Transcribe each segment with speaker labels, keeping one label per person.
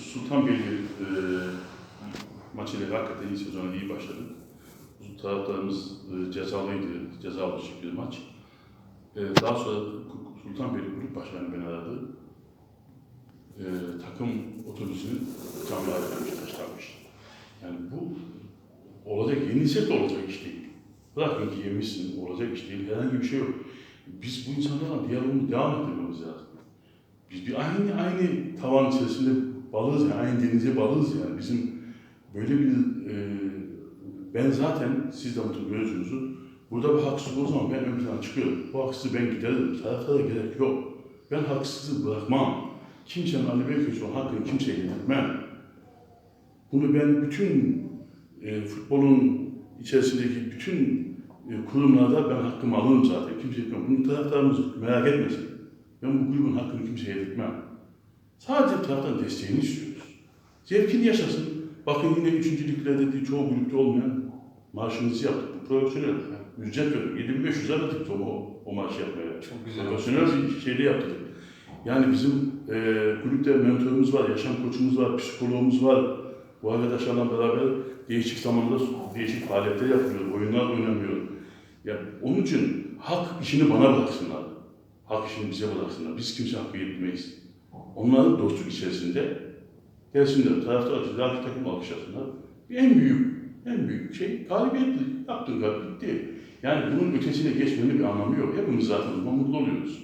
Speaker 1: Sultanbeyli e, maçıyla hakikaten iyi sezona iyi başladık. Taraftarımız e, cezalıydı, cezalı bir maç. E, daha sonra Sultanbeyli Kulüp Başkanı beni aradı. E, takım otobüsünü camlara vermiş, taşlanmış. Yani bu olacak, yenilsek de olacak iş değil. Bırakın ki yemişsin, olacak iş değil, herhangi bir şey yok. Biz bu insanlarla diyalogumuzu devam ettirmemiz lazım. Biz bir aynı aynı tavan içerisinde balığız yani, aynı denize balığız yani. Bizim böyle bir e, ben zaten siz de mutlaka görüyorsunuz. Burada bir haksızlık o zaman ben ön plana çıkıyorum. Bu haksızlığı ben gideririm. Taraftara gerek yok. Ben haksızlığı bırakmam. Kimsenin Ali Beyköşk'ün hakkını kimseye yedirtmem. Bunu ben bütün e, futbolun içerisindeki bütün e, kurumlarda ben hakkımı alırım zaten. Kimse etmem. Bunu taraftarımız merak etmesin. Ben bu kulübün hakkını kimseye yedirtmem. Sadece taraftan desteğini istiyoruz. Zevkini yaşasın. Bakın yine üçüncülüklerde dediği çoğu kulüpte olmayan marşımızı yaptık. Profesyonel. Ücret verdim. 7500 lira verdik o, o marşı yapmaya.
Speaker 2: Çok güzel.
Speaker 1: Profesyonel bir şeyde yaptık. Yani bizim e, kulüpte mentorumuz var, yaşam koçumuz var, psikologumuz var. Bu arkadaşlarla beraber değişik zamanda değişik faaliyetler yapıyoruz, oyunlar oynamıyoruz. Ya onun için hak işini bana bıraksınlar. Hak işini bize bıraksınlar. Biz kimse hakkı yetmeyiz. Onların dostluk içerisinde gelsinler, taraftar açıdan takım alkışlasınlar. En büyük, en büyük şey galibiyetti. Yaptığın galibiyet değil. Yani bunun ötesine geçmenin bir anlamı yok. Hepimiz zaten zaman mutlu oluyoruz.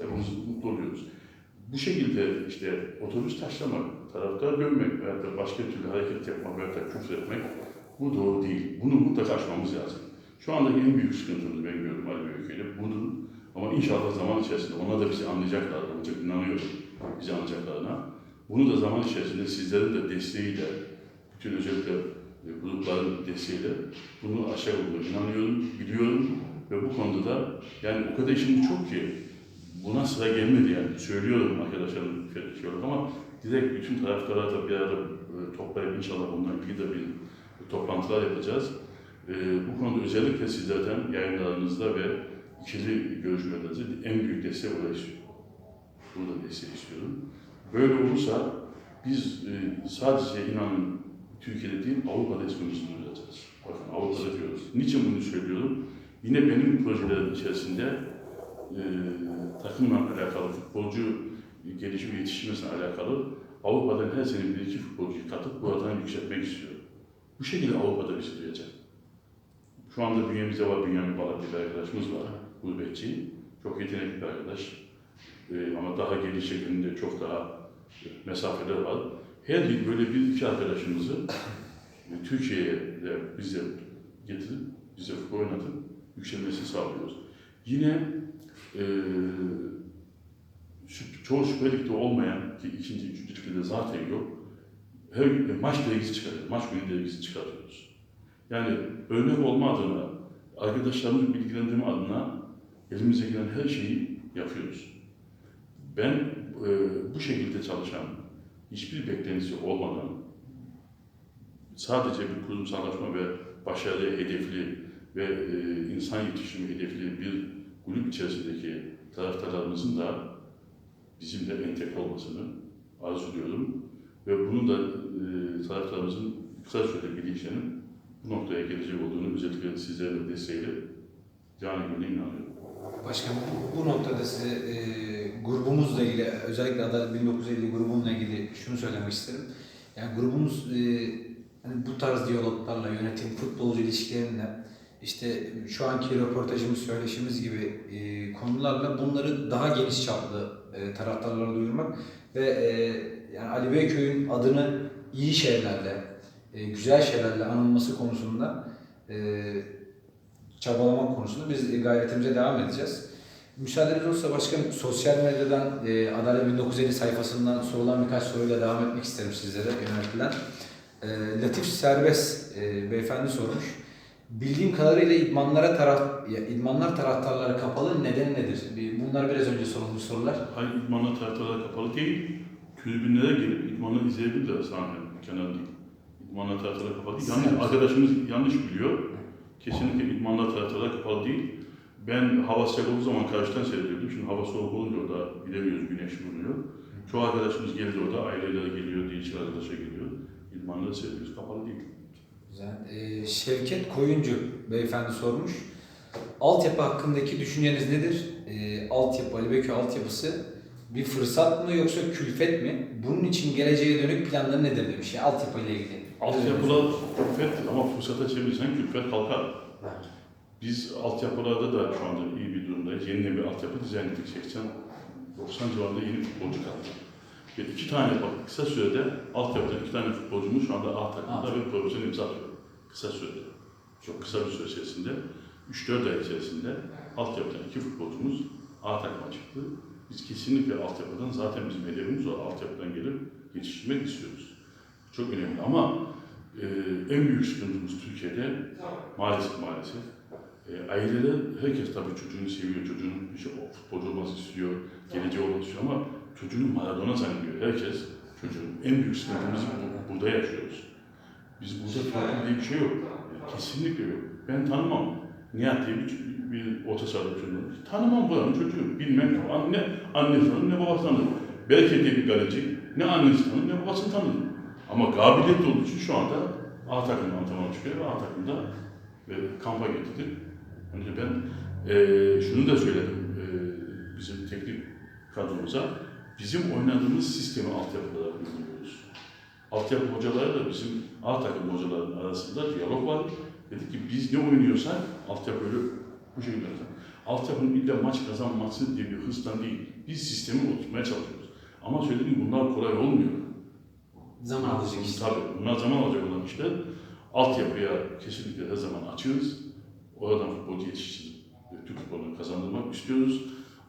Speaker 1: Hepimiz mutlu oluyoruz. Bu şekilde işte otobüs taşlamak, taraftar dönmek veya da başka türlü hareket yapmak veya da küfür etmek bu doğru değil. Bunu mutlaka aşmamız lazım. Şu andaki en büyük sıkıntımız ben gördüm Ali Beyköylü. Bunun ama inşallah zaman içerisinde onlar da bizi anlayacaklar. Ancak inanıyorum bizi anlayacaklarına. Bunu da zaman içerisinde sizlerin de desteğiyle, bütün özellikle e, grupların desteğiyle bunu aşağı olduğunu inanıyorum, biliyorum ve bu konuda da yani o kadar işimiz çok ki buna sıra gelmedi yani. Söylüyorum arkadaşlarım şey olarak ama direkt bütün taraftarlar da bir arada e, toplayıp inşallah bununla ilgili de bir toplantılar yapacağız. E, bu konuda özellikle sizlerden yayınlarınızda ve ikili görüşmelerinizde en büyük destek oraya istiyorum. Burada destek istiyorum. Böyle olursa biz e, sadece inanın Türkiye'de değil Avrupa'da ismimizi duyuracağız. Bakın Avrupa'da diyoruz. Niçin bunu söylüyorum? Yine benim projelerim içerisinde e, takımla alakalı, futbolcu gelişim ve yetiştirmesiyle alakalı Avrupa'dan her sene bir iki futbolcuyu katıp buradan yükseltmek istiyorum. Bu şekilde Avrupa'da bizi duyacak. Şu anda bünyemizde var Bünyamin diye bir arkadaşımız var, gurbetçi. Çok yetenekli bir arkadaş. E, ama daha geniş şeklinde çok daha mesafeler var. Her yıl böyle bir iki arkadaşımızı e, Türkiye'ye de bize getirip, bize futbol oynatıp yükselmesini sağlıyoruz. Yine e, şu- çoğu Süper Lig'de olmayan ki ikinci, üçüncü ligde zaten yok. Her gün maç dergisi çıkarıyoruz, maç günü dergisi çıkartıyoruz. Yani örnek olma adına, arkadaşlarımızı bilgilendirme adına elimize gelen her şeyi yapıyoruz. Ben e, bu şekilde çalışan, hiçbir beklentisi olmadan sadece bir kurumsallaşma ve başarıya hedefli ve e, insan yetiştirme hedefli bir kulüp içerisindeki taraftarlarımızın da bizimle entegre olmasını arzuluyorum. Ve bunun da e, taraftarımızın kısa sürede bilinçlenip bu noktaya gelecek olduğunu özellikle sizlerin desteğiyle canı gönülden inanıyorum.
Speaker 2: Başkanım bu noktada size e, grubumuzla ilgili özellikle Adalet 1950 grubumla ilgili şunu söylemek isterim. Yani grubumuz e, hani bu tarz diyaloglarla yönetim, futbolcu ilişkilerinde işte şu anki röportajımız, söyleşimiz gibi e, konularla bunları daha geniş çaplı e, taraftarlara duyurmak ve e, yani Ali Beyköy'ün adını iyi şeylerle, e, güzel şeylerle anılması konusunda e, çabalamak konusunda biz gayretimize devam edeceğiz. Müsaadeniz olursa başkanım sosyal medyadan e, Adalet 1950 sayfasından sorulan birkaç soruyla devam etmek isterim sizlere yöneltilen. E, Latif Serbest e, beyefendi sormuş. Bildiğim kadarıyla idmanlara taraf, ya, idmanlar taraftarları kapalı neden nedir? Bunlar biraz önce sorulmuş sorular.
Speaker 1: Hayır, idmanlar taraftarlara kapalı değil. Tribünlere gelip idmanı izleyebilirler sahne, kenar değil. İdmanlar taraftarlara kapalı değil. Yanlış, arkadaşımız yanlış biliyor. Kesinlikle idmanlar taraftarlara kapalı değil. Ben hava sıcak olduğu zaman karşıdan seyrediyordum. Şimdi hava soğuk olunca orada gidemiyoruz, güneş vuruyor. Çoğu arkadaşımız geldi orada, aileleri geliyor, değişik arkadaşa geliyor. İdmanları seviyoruz, kapalı değil.
Speaker 2: Güzel. Ee, Şevket Koyuncu beyefendi sormuş. Altyapı hakkındaki düşünceniz nedir? Ee, altyapı, Ali Beyköy altyapısı bir fırsat mı yoksa külfet mi? Bunun için geleceğe dönük planları nedir demiş. Ya, altyapı ile ilgili.
Speaker 1: Altyapılar külfet ama fırsata çevirirsen külfet kalkar. Biz altyapılarda da şu anda iyi bir durumdayız. Yeni bir altyapı dizayn ettik. 80-90 civarında yeni futbolcu kattık. Ve iki tane bak kısa sürede altyapıdan iki tane futbolcumuz şu anda A takımda ve profesyonel imza atıyor. Kısa sürede. Çok kısa bir süre içerisinde. 3-4 ay içerisinde altyapıdan iki futbolcumuz A takıma çıktı. Biz kesinlikle altyapıdan zaten bizim hedefimiz o. Altyapıdan gelip yetiştirmek istiyoruz. Çok önemli ama e, en büyük sıkıntımız Türkiye'de maalesef maalesef e, aileler herkes tabii çocuğunu seviyor, çocuğunun işte, futbolcu olması istiyor, geleceği olması istiyor ama çocuğunu Maradona zannediyor. Herkes çocuğun en büyük sıkıntımızı bu- burada yaşıyoruz. Biz burada farklı diye bir şey yok. Kesinlikle yok. Ben tanımam. Nihat diye bir, bir orta sahada. Tanımam buranın çocuğu. Bilmem Ne annesi tanır ne babası tanır. Bereket diye bir kaleci. Ne annesi tanır ne babası tanır. Ama kabiliyetli olduğu için şu anda A takımdan antrenman çıkıyor ve A takımda ve kampa getirdik. Hani ben eee şunu da söyledim eee, bizim teknik kadromuza. Bizim oynadığımız sistemi altyapılara uyguluyoruz. Altyapı hocaları da bizim A takım hocaların arasında diyalog var. Dedik ki biz ne oynuyorsak altyapı öyle bu şekilde oynayacak. Altyapının illa maç kazanması diye bir hırstan değil. Biz sistemi oturtmaya çalışıyoruz. Ama söylediğim bunlar kolay olmuyor.
Speaker 2: Zaman alacak işte.
Speaker 1: Tabii bunlar zaman alacak olan işler. Altyapıya kesinlikle her zaman açığız. Oradan futbolcu yetiştirip Türk futbolunu kazandırmak istiyoruz.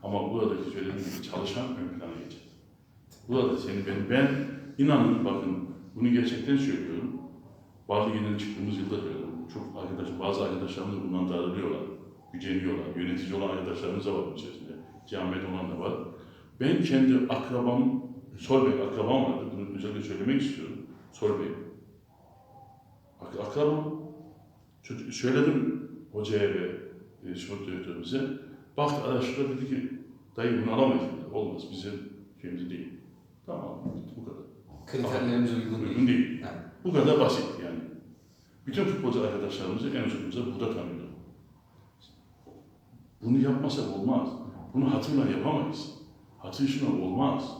Speaker 1: Ama buradaki söylediğim gibi çalışan ön plana geçecek. Burada seni ben, ben inanın bakın bunu gerçekten söylüyorum. Barlı Ligi'nden çıktığımız yılda söyledim. Çok arkadaş, bazı arkadaşlarımız bundan darılıyorlar, güceniyorlar. Yönetici olan arkadaşlarımız da var bunun içerisinde. Camiada olan da var. Ben kendi akrabam, Solbek akrabam vardı. Bunu özellikle söylemek istiyorum. Solbek. Ak akrabam. Söyledim hocaya ve e, spor direktörümüze. Baktı araştırdı dedi ki dayı bunu alamayız dedi. Olmaz bizim şeyimiz değil. Tamam bu kadar.
Speaker 2: Kriterlerimiz uygun değil.
Speaker 1: Uygun değil.
Speaker 2: Yani.
Speaker 1: Bu kadar basit yani. Bütün futbolcu arkadaşlarımızı en uzunumuza burada tanıyorlar. Bunu yapmasak olmaz. Bunu hatırla yapamayız. Hatır işine olmaz.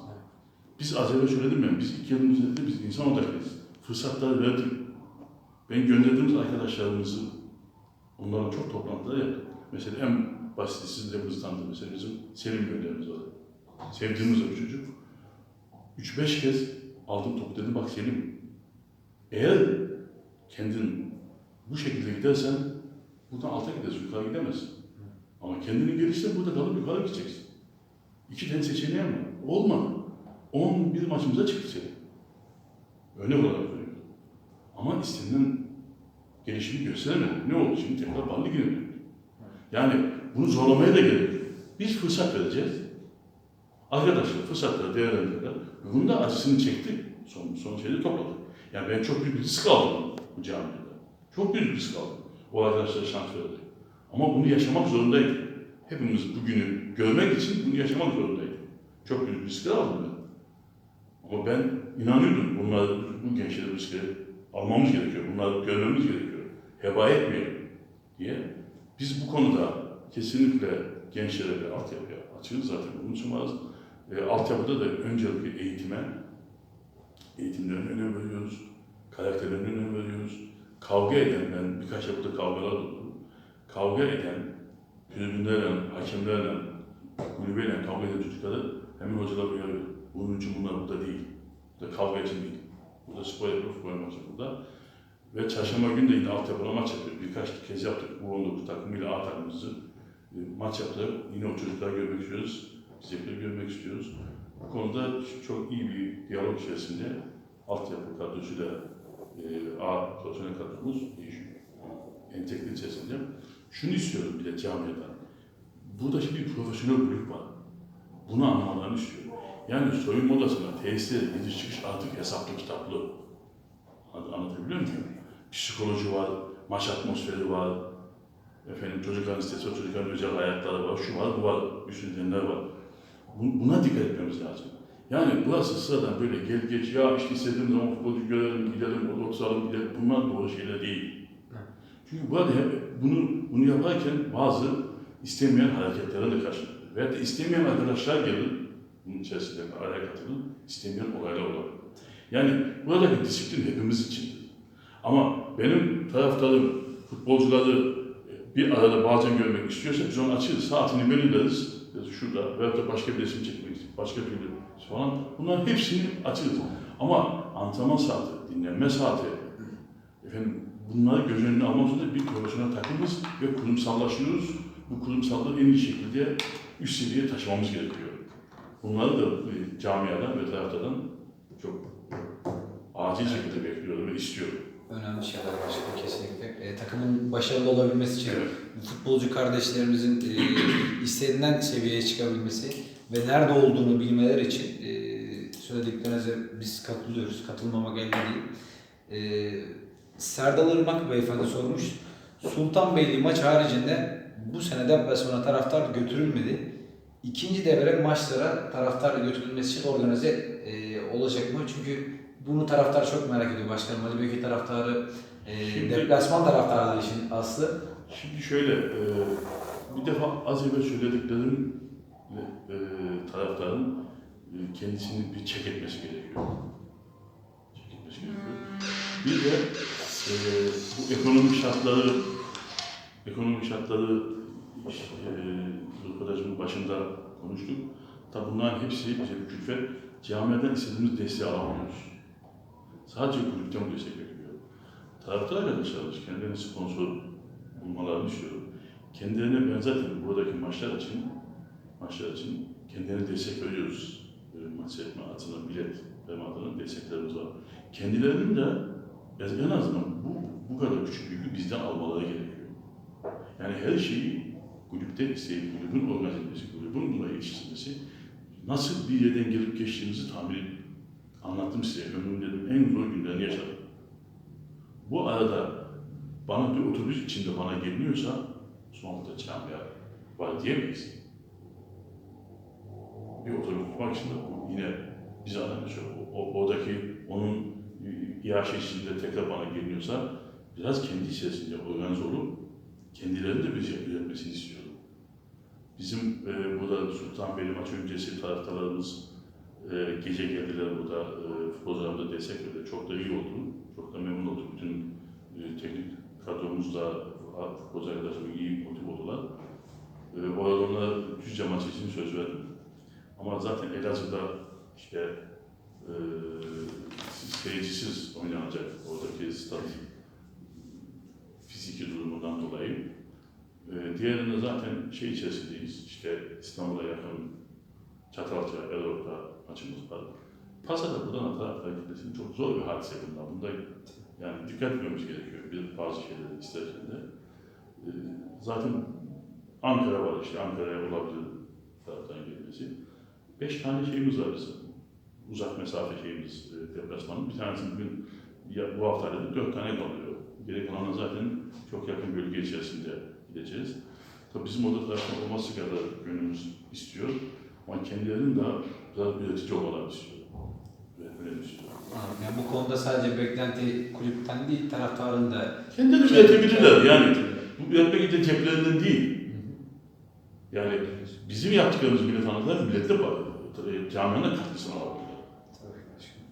Speaker 1: Biz az evvel söyledim ben, biz ilk yılımızda biz insan odaklıyız. Fırsatları verdik. Ben gönderdiğimiz arkadaşlarımızı, onların çok toplantıları yaptık. Mesela en basit sizin de mesela bizim Selim gönderimiz var. Sevdiğimiz bir çocuk. 3-5 kez aldım topu dedi bak Selim eğer kendin bu şekilde gidersen buradan alta gidersin, yukarı gidemezsin. Ama kendini geliştir, burada kalıp yukarı gideceksin. İki tane seçeneğin var. Olmadı. 11 maçımıza çıktı senin. Örnek olarak veriyorum. Ama istenilen gelişimi gösteremedi. Ne oldu şimdi? Tekrar Ballı döndü. Yani bunu zorlamaya da gerek yok. Biz fırsat vereceğiz. Arkadaşlar fırsatları değerlendirirler. Bunun da acısını çektik. Son, son şeyde topladık. Yani ben çok büyük bir risk aldım bu camiada. Çok büyük bir risk aldım. O arkadaşlara şans verdik. Ama bunu yaşamak zorundaydık. Hepimiz bugünü görmek için bunu yaşamak zorundaydık. Çok büyük riskler aldım ben. Ama ben inanıyordum bunlar, bu gençlerin riskleri almamız gerekiyor. Bunları görmemiz gerekiyor. Heba etmeyelim diye. Biz bu konuda kesinlikle gençlere ve altyapıya açığız zaten varız. E, altyapıda da öncelikle eğitime, eğitimlerine önem veriyoruz. Karakterlerine önem veriyoruz. Kavga eden, ben birkaç yapıda kavgalar oldum. Kavga eden, tribünlerle, hakemlerle, kulübeyle kavga eden çocukları hemen hocalar uyarıyor. Bunun için bunlar burada değil. Burada kavga için değil. Burada spor yapıyor, futbol maçı burada. Ve çarşamba günü de yine altyapıda maç yapıyor. Birkaç kez yaptık. Bu 19 takımıyla A takımımızı e, maç yaptık. Yine o çocukları görmek istiyoruz. Bizleri görmek istiyoruz. Bu konuda çok iyi bir diyalog içerisinde altyapı kadrosuyla e, A profesyonel kadromuz entegre içerisinde. Şunu istiyorum bir de camiada. Burada şimdi bir profesyonel kulüp var. Bunu anlamalarını istiyorum. Yani soyunma odasına, tesise gidiş çıkış artık hesaplı kitaplı. An- Anlatabiliyor muyum? Psikoloji var, maç atmosferi var, efendim çocukların sitesi çocukların özel hayatları var, şu var, bu var, düşünceler var. Bu- Buna dikkat etmemiz lazım. Yani burası sıradan böyle gel geç ya işte istediğim zaman futbolcu görelim, gidelim, oturalım, gidelim. Bunlar doğru şeyler değil. Çünkü burada hep bunu, bunu yaparken bazı istemeyen hareketlere de karşı veya da istemeyen arkadaşlar gelir, bunun içerisinde araya katılır, istemeyen olaylar olur. Yani buradaki disiplin hepimiz içindir. Ama benim taraftarım futbolcuları bir arada bazen görmek istiyorsa biz onu açırız, saatini belirleriz. Şurada veya da başka bir resim çekmek, başka bir falan. Bunların hepsini açırız. Ama antrenman saati, dinlenme saati, efendim bunları göz önüne almak zorunda bir profesyonel takımız ve kurumsallaşıyoruz. Bu kurumsallığı en iyi şekilde üst seviyeye taşımamız gerekiyor. Bunları da e, camiadan ve taraftardan çok acil şekilde bekliyorum ve istiyorum.
Speaker 2: Önemli şeyler başkanım kesinlikle. E, takımın başarılı olabilmesi için futbolcu kardeşlerimizin e, istenilen seviyeye çıkabilmesi ve nerede olduğunu bilmeleri için e, söylediklerinize biz katılıyoruz. Katılmamak elde değil. E, Serdal Irmak beyefendi sormuş. Sultanbeyli maç haricinde bu sene deplasmana taraftar götürülmedi. İkinci devre maçlara taraftar götürülmesi için organize e, olacak mı? Çünkü bunu taraftar çok merak ediyor başkanım. Ali Bey'in taraftarı e, deplasman taraftarı işin aslı.
Speaker 1: Şimdi şöyle, e, bir defa az evvel söylediklerim e, taraftarın e, kendisini bir çek etmesi gerekiyor. Çek etmesi gerekiyor. Bir de e, bu ekonomik şartları ekonomik şartları e, röportajımın başında konuştuk. Tabi bunların hepsi bize bir külfet. Camiadan istediğimiz desteği alamıyoruz. Sadece kulüpten bu destek bekliyor. Taraftar arkadaşlarımız kendilerini sponsor bulmalarını istiyorum. Kendilerine ben zaten buradaki maçlar için maçlar için kendilerine destek veriyoruz. Böyle maç etme adına, bilet verme adına desteklerimiz var. Kendilerinin de en azından bu, bu kadar küçük yükü bizden almaları gerekiyor. Yani her şeyi kulüpte isteyip kulübün organize etmesi, kulübün buna yetiştirmesi, nasıl bir yerden gelip geçtiğimizi tahmin. Anlattım size, ömrümün en zor günlerini yaşadım. Bu arada bana bir otobüs içinde bana geliniyorsa sonunda camia var diyemeyiz. Bir otobüs tutmak için de yine bize anlatıyor. O, oradaki onun iaşe içinde tekrar bana geliniyorsa biraz kendi içerisinde organize olup kendilerinin de bizi üretmesini istiyorum. Bizim e, burada Sultanbeyli maçı öncesi taraftarlarımız gece geldiler burada e, futbolcularımıza destek verdi. Çok da iyi oldu. Çok da memnun olduk. Bütün e, teknik kadromuzda futbolcu arkadaşlarım iyi motive oldular. E, orada onlara Düzce maçı için söz verdim. Ama zaten Elazığ'da işte e, seyircisiz oynanacak oradaki stad fiziki durumundan dolayı. E, diğerinde zaten şey içerisindeyiz. İşte İstanbul'a yakın Çatalca, Erok'ta maçımız var. Pasada buradan taraftar gitmesi çok zor bir hadise bunlar. Bunda yani dikkat etmemiz gerekiyor bir bazı şeyleri isterken de. Ee, zaten Ankara var işte Ankara'ya olabilir taraftan gelmesi. Beş tane şeyimiz var bizim. Uzak mesafe şeyimiz e, deplasmanın. Bir tanesi bugün ya, bu hafta halledip dört tane kalıyor. Geri kalanına zaten çok yakın bölge içerisinde gideceğiz. Tabii bizim orada taraftan olması kadar gönlümüz istiyor. Ama kendilerinin de biraz üretici olmalarını istiyor. Üretmelerini istiyor.
Speaker 2: Yani bu konuda sadece beklenti kulüpten değil taraftarın da
Speaker 1: Kendileri üretebilirler yani. Bu üretmek için ceplerinden değil. Yani bizim yaptıklarımız millet anlatırlar, millet de camianın katkısını alabilirler.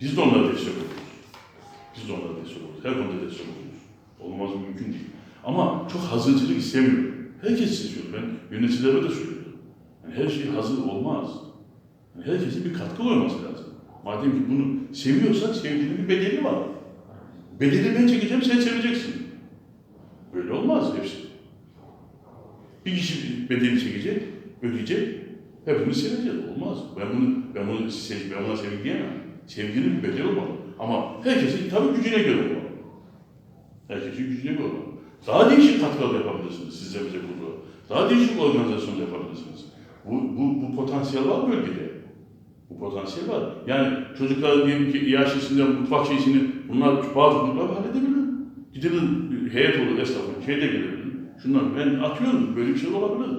Speaker 1: Biz de onlara destek oluruz. Biz de onlara destek oluruz. Her konuda destek oluruz. Olmaz mümkün değil. Ama çok hazırcılık istemiyorum. Herkes istiyor. Ben yöneticilerime de söylüyorum. Yani her şey hazır olmaz. Yani herkesin bir katkı koyması lazım. Madem ki bunu seviyorsan sevdiğinin bir bedeli var. Bedeli ben çekeceğim, sen seveceksin. Böyle olmaz hepsi. Bir kişi bedeli çekecek, ödeyecek, hepimiz seveceğiz. Olmaz. Ben bunu, ben bunu sev, ben buna sevgi diyemem. Sevginin bir bedeli olmalı. Ama herkesin tabii gücüne göre olmalı. Herkesin gücüne göre olmalı. Daha değişik katkılar yapabilirsiniz siz de bize kurulu. Daha değişik organizasyon yapabilirsiniz. Bu, bu, bu potansiyel var bölgede. Bu potansiyel var. Yani çocukların diyelim ki iaşesinde, mutfak şeysini bunlar bazı gruplar halledebilir. Gidilir heyet olur esnafın, şey de gelir. Şunlar ben atıyorum böyle bir şey olabilir.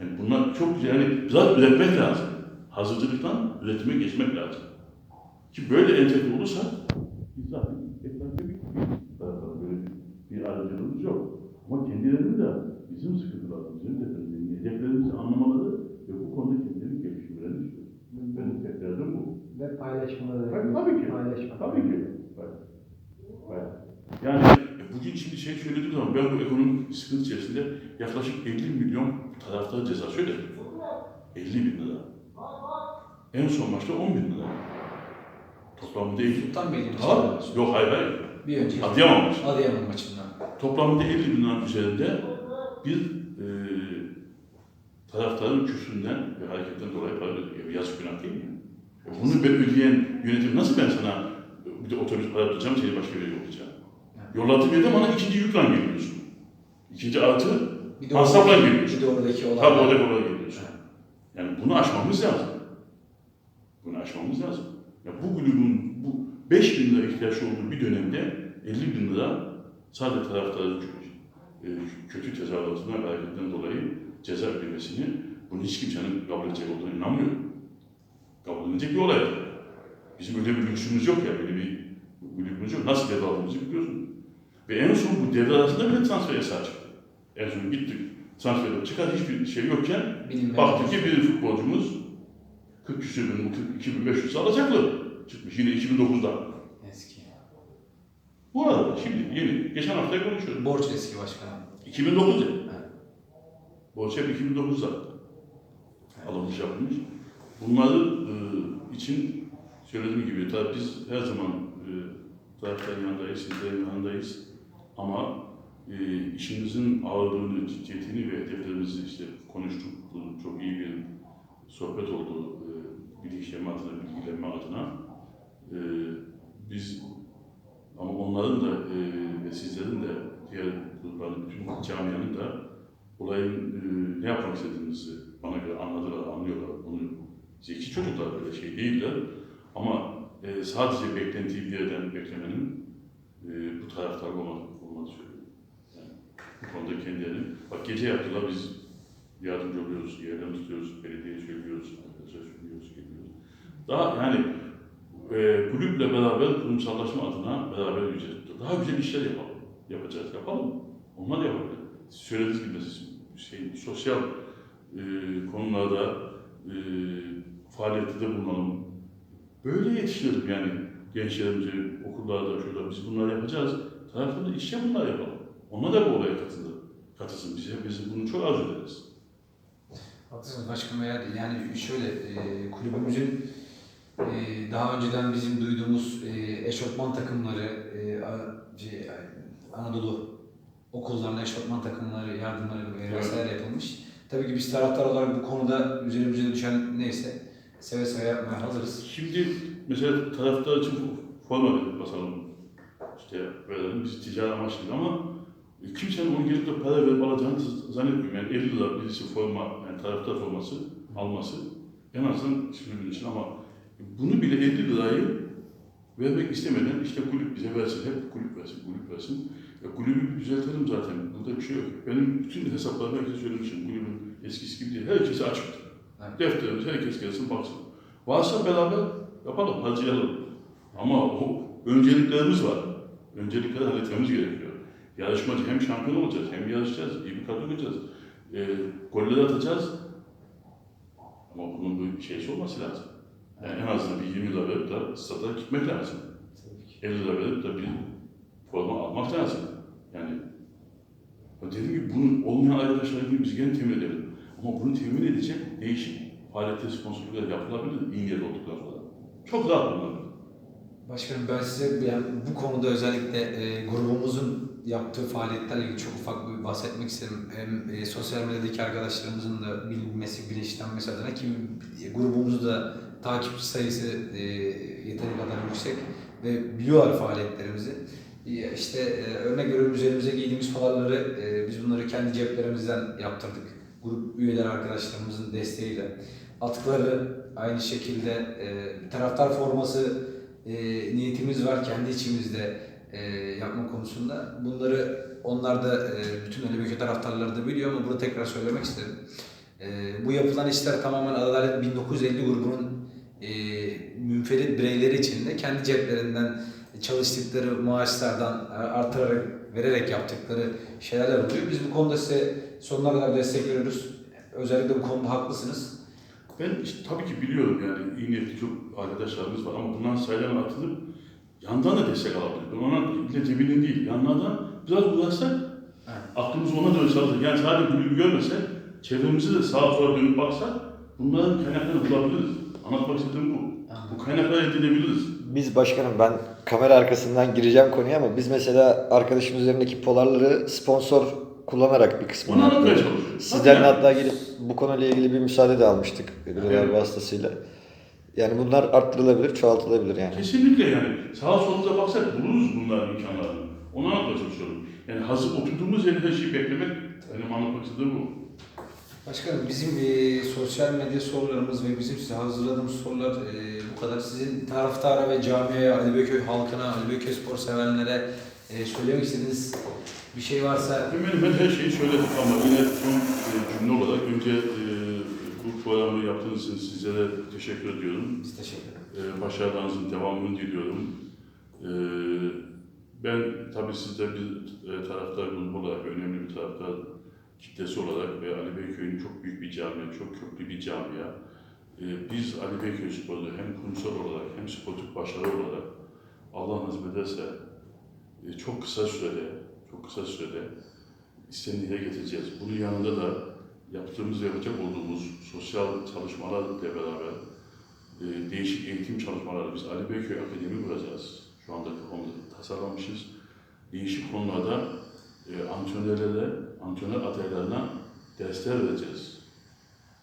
Speaker 1: Yani bunlar çok güzel. Yani biraz üretmek lazım. hazırcılıktan üretime geçmek lazım. Ki böyle entegre olursa biz zaten bir böyle bir ayrıcalığımız yok. Ama kendilerinin de bizim sıkıntılarımızı, bizim de hedeflerimizi anlamaları ve bu konuda kendilerini geliştirmelerini istiyorum. Benim tek derdim bu.
Speaker 3: Ve paylaşmaları.
Speaker 1: Tabii, tabii ki.
Speaker 3: Paylaşmak.
Speaker 1: Tabii ki. Yani bugün şimdi şey söylediğim zaman ben bu ekonomik sıkıntı içerisinde yaklaşık 50 milyon taraftar cezası ödedim. 50 bin lira. En son maçta 10 bin lira. Toplamda 50.
Speaker 2: Sultan Bey'in
Speaker 1: Tamam. Yok hayır hayır.
Speaker 2: Bir önceki
Speaker 1: Adıyaman maçı.
Speaker 2: Adıyaman maçında.
Speaker 1: Toplamda 50 bin liranın üzerinde bir e, taraftarın küfründen ve hareketten dolayı para ödüyor. Yazık günah değil mi? Bunu ben ödeyen yönetim nasıl ben sana bir de otobüs para tutacağım seni başka bir yere yollayacağım? Yolladığım yerde bana ikinci yükle geliyorsun. İkinci artı
Speaker 2: Bir de
Speaker 1: masrafla
Speaker 2: oradaki,
Speaker 1: geliyorsun.
Speaker 2: bir de oradaki olay.
Speaker 1: Tabii orada kolay geliyorsun. Yani bunu aşmamız lazım. Bunu aşmamız lazım. Ya bu kulübün bu 5 bin lira ihtiyaç olduğu bir dönemde 50 bin lira sadece taraftarın e, kötü tezahüratından ve hareketten dolayı ceza ödemesini bunu hiç kimsenin kabul edecek olduğuna inanmıyorum. Edilecek bir olay. Bizim öyle bir lüksümüz yok ya, öyle bir kulübümüz yok. Nasıl devre aldığımızı biliyorsun. Ve en son bu devre arasında bile transfer yasağı çıktı. En son gittik, transfer çıkar hiçbir şey yokken
Speaker 2: Bilinmeyen
Speaker 1: Baktık ki bir futbolcumuz 40 küsür bin, 42 bin 500 alacaklı çıkmış yine 2009'da.
Speaker 2: Eski.
Speaker 1: Bu arada şimdi yeni, geçen hafta konuşuyoruz.
Speaker 2: Borç eski başkanım.
Speaker 1: 2009 ya.
Speaker 2: Evet.
Speaker 1: Borç hep 2009'da alınmış yapılmış. Bunları e, için söylediğim gibi tabii biz her zaman e, taraftarın yanındayız, sizlerin yanındayız. Ama e, işimizin ağırlığını, ciddiyetini ve hedeflerimizi işte konuştuk. Çok iyi bir sohbet oldu. E, bilinçlenme adına, bilgilenme adına. E, biz ama onların da e, ve sizlerin de diğer grupların, bütün camianın da olayın e, ne yapmak istediğimizi bana göre anladılar, anlıyorlar. Zeki çocuklar böyle şey değiller. Ama e, sadece beklentiyi bir yerden beklemenin e, bu taraftar olmadı, olmadı söylüyorum. Yani bu konuda kendilerini, bak gece yaptılar biz yardımcı oluyoruz, yerden tutuyoruz, belediyeye söylüyoruz, arkadaşlar söylüyoruz, geliyoruz. Daha yani e, kulüple beraber kurumsallaşma adına beraber yürüyeceğiz. Daha güzel işler yapalım. Yapacağız, yapalım. Onlar yapabilir. Söylediğiniz gibi şey, sosyal e, konularda e, faaliyette de bulunalım. Böyle yetiştirelim yani gençlerimizi okullarda, şurada biz bunları yapacağız. Tarafında işçi bunlar yapalım. Onlar da bu olaya katılır. Katılsın bize. Biz bunu çok arzu ederiz.
Speaker 2: Haklısınız başkanım. Eğer yani şöyle e, kulübümüzün e, daha önceden bizim duyduğumuz e, eşofman takımları, e, a- şey, Anadolu okullarına eşofman takımları, yardımları e,
Speaker 1: Evet.
Speaker 2: vesaire yapılmış. Tabii ki biz taraftar olarak bu konuda üzerimize düşen neyse seve seve yapmaya hazırız.
Speaker 1: Şimdi mesela taraftar için forma verip basalım. İşte verelim biz ticari amaçlı ama kimsenin onu gelip de para verip alacağını zannetmiyorum. Yani 50 lira birisi forma, yani taraftar forması alması en azından şimdi için ama bunu bile 50 lirayı vermek istemeden işte kulüp bize versin, hep kulüp versin, kulüp versin. Ya kulübü düzeltelim zaten, burada bir şey yok. Benim bütün hesaplarımı herkese söylemişim, kulübün eskisi gibi değil, herkese açıktır.
Speaker 2: Evet.
Speaker 1: Defterimiz herkes gelsin baksın. Varsa beraber yapalım, harcayalım. Ama o önceliklerimiz var. Öncelikleri halletmemiz gerekiyor. Yarışmacı hem şampiyon olacağız, hem yarışacağız, iyi bir kadro olacağız. E, golleri atacağız. Ama bunun bir şeysi olması lazım. Yani en azından bir 20 lira verip de stada gitmek lazım. 50 lira verip de bir forma almak lazım. Yani ya dediğim gibi bunun olmayan arkadaşlarını biz gene temin edelim. Ama bunu temin edecek değişik faaliyette sponsorluklar yapılabilir yer olduktan sonra. Çok rahat bulunabilir.
Speaker 2: Başkanım ben size yani bu konuda özellikle e, grubumuzun yaptığı faaliyetlerle ilgili çok ufak bir bahsetmek isterim. Hem e, sosyal medyadaki arkadaşlarımızın da bilinmesi, bilinçlenmesi adına ki e, grubumuzda takipçi sayısı e, yeteri kadar yüksek ve biliyorlar faaliyetlerimizi. E, işte e, örnek veriyorum üzerimize giydiğimiz falarları e, biz bunları kendi ceplerimizden yaptırdık. Grup üyeler arkadaşlarımızın desteğiyle. Atkıları aynı şekilde e, taraftar forması e, niyetimiz var kendi içimizde e, yapma konusunda. Bunları onlar da e, bütün Ölübükü taraftarları da biliyor ama bunu tekrar söylemek isterim. E, bu yapılan işler tamamen Adalet 1950 grubunun e, münferit bireyleri için de kendi ceplerinden çalıştıkları maaşlardan e, artırarak vererek yaptıkları şeyler oluyor. Biz bu konuda size sonuna kadar destek veriyoruz. Özellikle bu konuda haklısınız.
Speaker 1: Ben işte tabii ki biliyorum yani iyi niyetli çok arkadaşlarımız var ama bundan sayılan atılıp yandan da destek alabilir. Ona ile cebinin değil, yanlardan biraz uğraşsak
Speaker 2: Evet.
Speaker 1: aklımız ona doğru çalışır. Yani sadece kulübü görmese, çevremizi de sağa sola dönüp baksak bunların kaynaklarını bulabiliriz. Anlatmak istediğim bu. Bu kaynakları elde edebiliriz.
Speaker 3: Biz başkanım ben kamera arkasından gireceğim konuya ama biz mesela arkadaşım üzerindeki polarları sponsor kullanarak bir kısmını yaptık.
Speaker 1: çalışıyoruz.
Speaker 3: Sizlerle
Speaker 1: Tabii
Speaker 3: hatta gelip bu konuyla ilgili bir müsaade de almıştık birileri
Speaker 1: Evet.
Speaker 3: vasıtasıyla. Yani bunlar arttırılabilir, çoğaltılabilir yani.
Speaker 1: Kesinlikle yani. Sağa solumuza baksak buluruz bunların imkanlarını. Onu anlatmaya çalışıyorum. Yani hazır oturduğumuz yerde her şeyi beklemek benim anlatmak istediğim bu.
Speaker 2: Başkanım bizim e, sosyal medya sorularımız ve bizim size hazırladığımız sorular e, bu kadar. Sizin taraftara ve camiye, Ali Beyköy halkına, Ali Beyköy spor sevenlere e, söylemek istediğiniz bir şey varsa
Speaker 1: Hemen hemen her şeyi söyledik ama yine son e, cümle olarak önce e, bu programı yaptığınız için sizlere teşekkür ediyorum.
Speaker 2: biz teşekkür ederiz.
Speaker 1: E, başarılarınızın devamını diliyorum. E, ben tabii siz de bir e, taraftar grubu olarak, önemli bir taraftar kitlesi olarak ve Ali Beyköy'ün çok büyük bir camia, çok köklü bir camia. E, biz Ali Beyköy Spor'u hem kurumsal olarak hem sportif başarı olarak Allah nasip ederse e, çok kısa sürede, çok kısa sürede istediğini dile getireceğiz. Bunun yanında da yaptığımız ve yapacak olduğumuz sosyal çalışmalarla beraber e, değişik eğitim çalışmaları biz Ali Beyköy Akademi kuracağız. Şu anda konuda tasarlamışız. Değişik konularda e, antrenörlere, antrenör adaylarına dersler vereceğiz.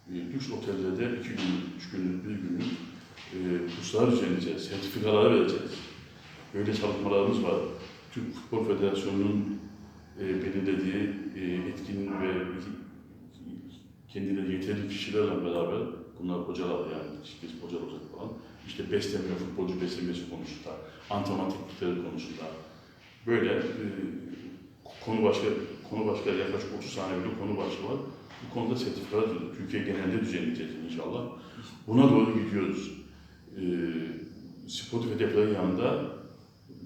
Speaker 1: E, lüks otellerde iki günlük, üç günlük, bir günlük e, kurslar düzenleyeceğiz, sertifikalar vereceğiz. Böyle çalışmalarımız var. Türk Futbol Federasyonu'nun e, belirlediği e, etkin ve kendileri yeterli kişilerle beraber bunlar hocalar yani şirket hocalar olacak falan işte besleme, futbolcu beslemesi konusunda, antrenman teknikleri konusunda böyle e, konu başka konu başka yaklaşık 30 tane bile konu başlığı var. Bu konuda sertifikalar Türkiye genelinde düzenleyeceğiz inşallah. Buna doğru gidiyoruz. E, sportif hedeflerin yanında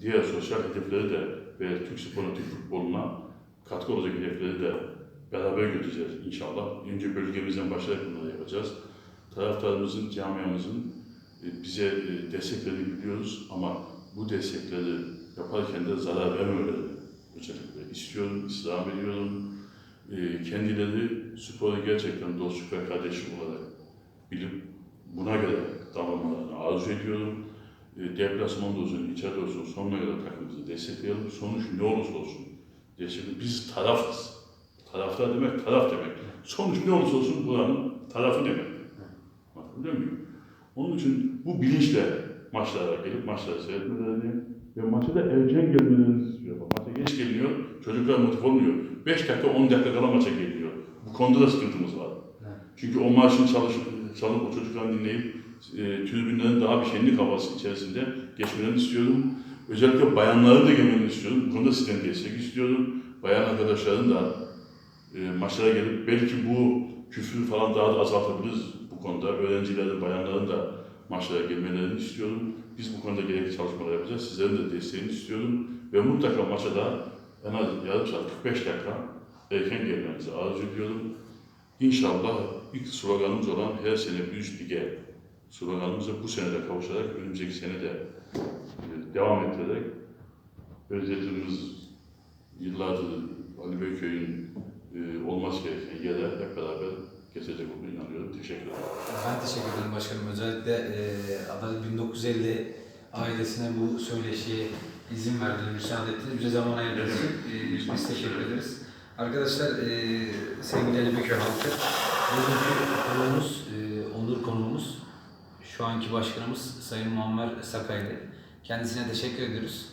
Speaker 1: diğer sosyal hedefleri de ve Türk sporuna, Türk futboluna katkı olacak hedefleri de beraber götüreceğiz inşallah. Önce bölgemizden başlayarak bunları yapacağız. Taraftarımızın, camiamızın e, bize e, destek verdiğini biliyoruz ama bu destekleri yaparken de zarar vermemelerini özellikle istiyorum, istirham ediyorum. E, Kendileri sporu gerçekten dostluk ve kardeşlik olarak bilip buna göre davranmalarını arzu ediyorum. E, Deplasmanda olsun, içeride olsun sonuna kadar takımımızı destekleyelim. Sonuç ne olursa olsun destekleyelim. Biz tarafız. Taraftar demek, taraf demek. Sonuç ne olursa olsun buranın tarafı demek. Anlatabiliyor muyum? Onun için bu bilinçle maçlara gelip maçları seyretmelerini ve maça da erken gelmelerini istiyorum. Maça geç geliniyor, çocuklar motive olmuyor. 5 dakika, 10 dakika kala maça geliyor. Bu konuda da sıkıntımız var.
Speaker 2: Evet.
Speaker 1: Çünkü o marşın çalış, çalıp o çocukların dinleyip e, tribünlerin daha bir şenlik havası içerisinde geçmelerini istiyorum. Özellikle bayanların da gelmelerini istiyorum. Bu konuda sizden destek istiyorum. Bayan arkadaşların da e, maçlara gelip belki bu küfrü falan daha da azaltabiliriz bu konuda. Öğrencilerin, bayanların da maçlara gelmelerini istiyorum. Biz bu konuda gerekli çalışmalar yapacağız. Sizlerin de desteğini istiyorum. Ve mutlaka maça da en az yarım saat, 45 dakika erken gelmenizi arzu ediyorum. İnşallah ilk sloganımız olan her sene bir üst lige sloganımıza bu sene de kavuşarak önümüzdeki sene de e, devam ettirerek özlediğimiz yıllardır Ali Beyköy'ün e, olması gereken yere hep beraber geçecek olduğunu inanıyorum. Teşekkür ederim.
Speaker 2: Ben teşekkür ederim başkanım. Özellikle e, Adalet 1950 ailesine bu söyleşiye izin verdiler, müsaade ettiniz. Bize zaman ayırdınız. E, biz teşekkür ederiz. Arkadaşlar, e, sevgili Ali Beköy halkı, bugünkü konuğumuz, e, onur konuğumuz, şu anki başkanımız Sayın Muammer Sakaylı. Kendisine teşekkür ediyoruz.